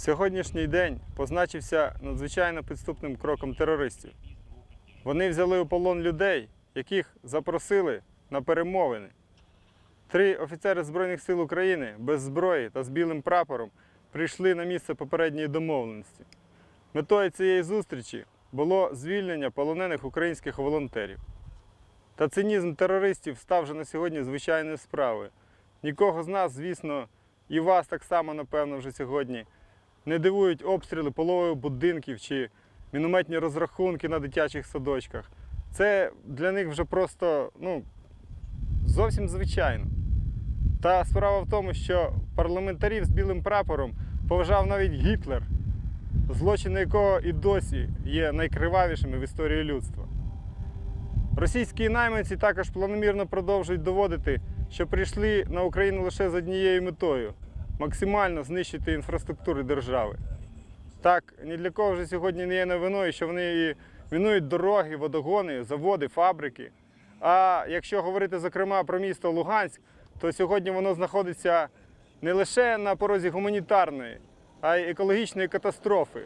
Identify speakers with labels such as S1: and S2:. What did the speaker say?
S1: Сьогоднішній день позначився надзвичайно підступним кроком терористів. Вони взяли у полон людей, яких запросили на перемовини. Три офіцери Збройних сил України без зброї та з білим прапором прийшли на місце попередньої домовленості. Метою цієї зустрічі було звільнення полонених українських волонтерів. Та цинізм терористів став вже на сьогодні звичайною справою. Нікого з нас, звісно, і вас так само, напевно, вже сьогодні не дивують обстріли полових будинків чи мінометні розрахунки на дитячих садочках. Це для них вже просто ну, зовсім звичайно. Та справа в тому, що парламентарів з білим прапором поважав навіть Гітлер, злочини якого і досі є найкривавішими в історії людства. Російські найманці також планомірно продовжують доводити, що прийшли на Україну лише з однією метою максимально знищити інфраструктуру держави. Так, ні для кого вже сьогодні не є новиною, що вони мінують дороги, водогони, заводи, фабрики. А якщо говорити зокрема про місто Луганськ, то сьогодні воно знаходиться не лише на порозі гуманітарної, а й екологічної катастрофи.